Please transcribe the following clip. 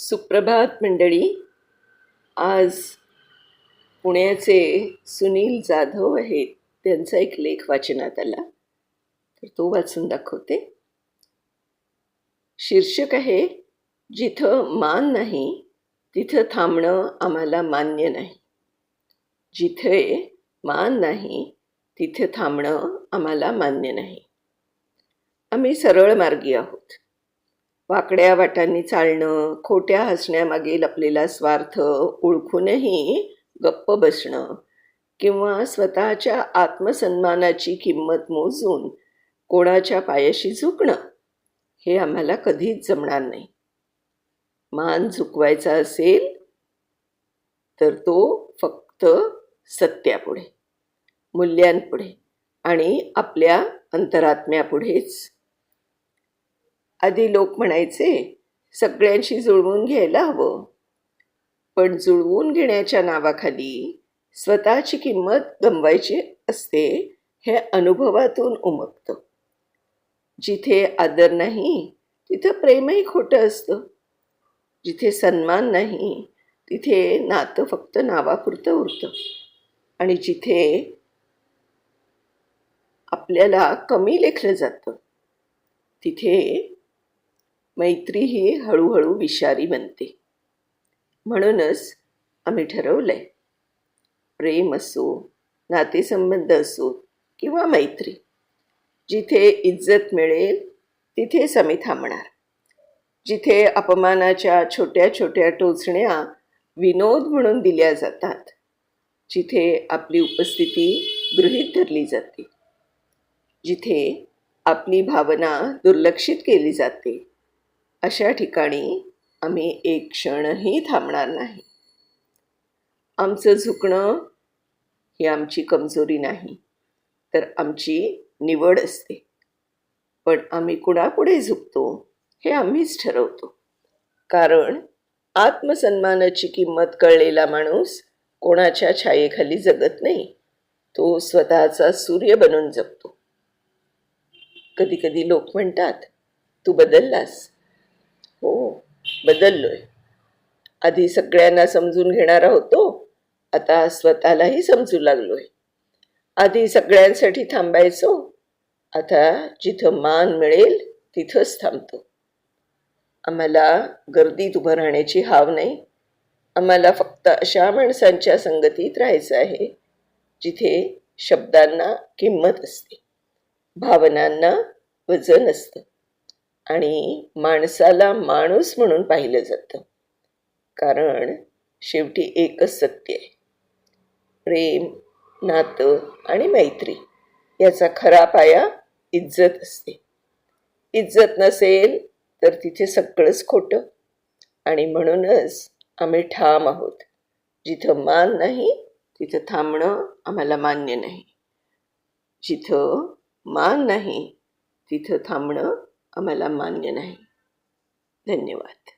सुप्रभात मंडळी. आज पुण्याचे सुनील जाधव आहेत. त्यांचा एक लेख वाचनात आला. तर तो वाचून दाखवते. शीर्षक आहे जिथं मान नाही तिथं थांबणं आम्हाला मान्य नाही. जिथे मान नाही तिथे थांबणं आम्हाला मान्य नाही. आम्ही सरळ मार्गी आहोत. वाकड्या वाटांनी चालणं खोट्या हसण्यामागे लपलेला स्वार्थ ओळखूनही गप्प बसणं किंवा स्वतःच्या आत्मसन्मानाची किंमत मोजून कोणाच्या पायाशी झुकणं हे आम्हाला कधीच जमणार नाही. मान झुकवायचा असेल तर तो फक्त सत्यापुढे मूल्यांपुढे आणि आपल्या अंतरात्म्यापुढेच. आधी लोक म्हणायचे सगळ्यांशी जुळवून घ्यायला हवं. पण जुळवून घेण्याच्या नावाखाली स्वतःची किंमत गमवायची असते हे अनुभवातून उमगतं. जिथे आदर नाही तिथं प्रेमही खोटं असतं. जिथे सन्मान नाही तिथे नातं फक्त नावापुरतं उरतं. आणि जिथे आपल्याला कमी लेखलं जातं तिथे मैत्री ही हळूहळू विषारी बनते. म्हणूनच आम्ही ठरवलं आहे प्रेम असो नातेसंबंध असो किंवा मैत्री जिथे इज्जत मिळेल तिथेच आम्ही थांबणार. जिथे अपमानाच्या छोट्या छोट्या टोचण्या विनोद म्हणून दिल्या जातात जिथे आपली उपस्थिती गृहीत धरली जाते. जिथे आपली भावना दुर्लक्षित केली जाते. अशा ठिकाणी आम्ही एक क्षणही थांबणार नाही. आमचं झुकणं ही आमची कमजोरी नाही तर आमची निवड असते. पण आम्ही कुणापुढे झुकतो हे आम्हीच ठरवतो. कारण आत्मसन्मानाची किंमत कळलेला माणूस कोणाच्या छायेखाली जगत नाही तो स्वतःचा सूर्य बनून जगतो. कधी कधी लोक म्हणतात तू बदललास. बदललोय. आधी सगळ्यांना समजून घेणारा होतो आता स्वतःलाही समजू लागलोय. आधी सगळ्यांसाठी थांबायचो आता जिथं मान मिळेल तिथंच थांबतो. आम्हाला गर्दीत उभं राहण्याची हाव नाही. आम्हाला फक्त अशा माणसांच्या संगतीत राहायचं आहे जिथे शब्दांना किंमत असते भावनांना वजन असतं. आणि माणसाला माणूस म्हणून पाहिलं जातं. कारण शेवटी एकच सत्य आहे. प्रेम नातं आणि मैत्री याचा खरा पाया इज्जत असते. इज्जत नसेल तर तिथे सगळंच खोटं. आणि म्हणूनच आम्ही ठाम आहोत. जिथं मान नाही तिथं थांबणं आम्हाला मान्य नाही. जिथं मान नाही तिथं थांबणं आम्हाला मान्य नाही. धन्यवाद.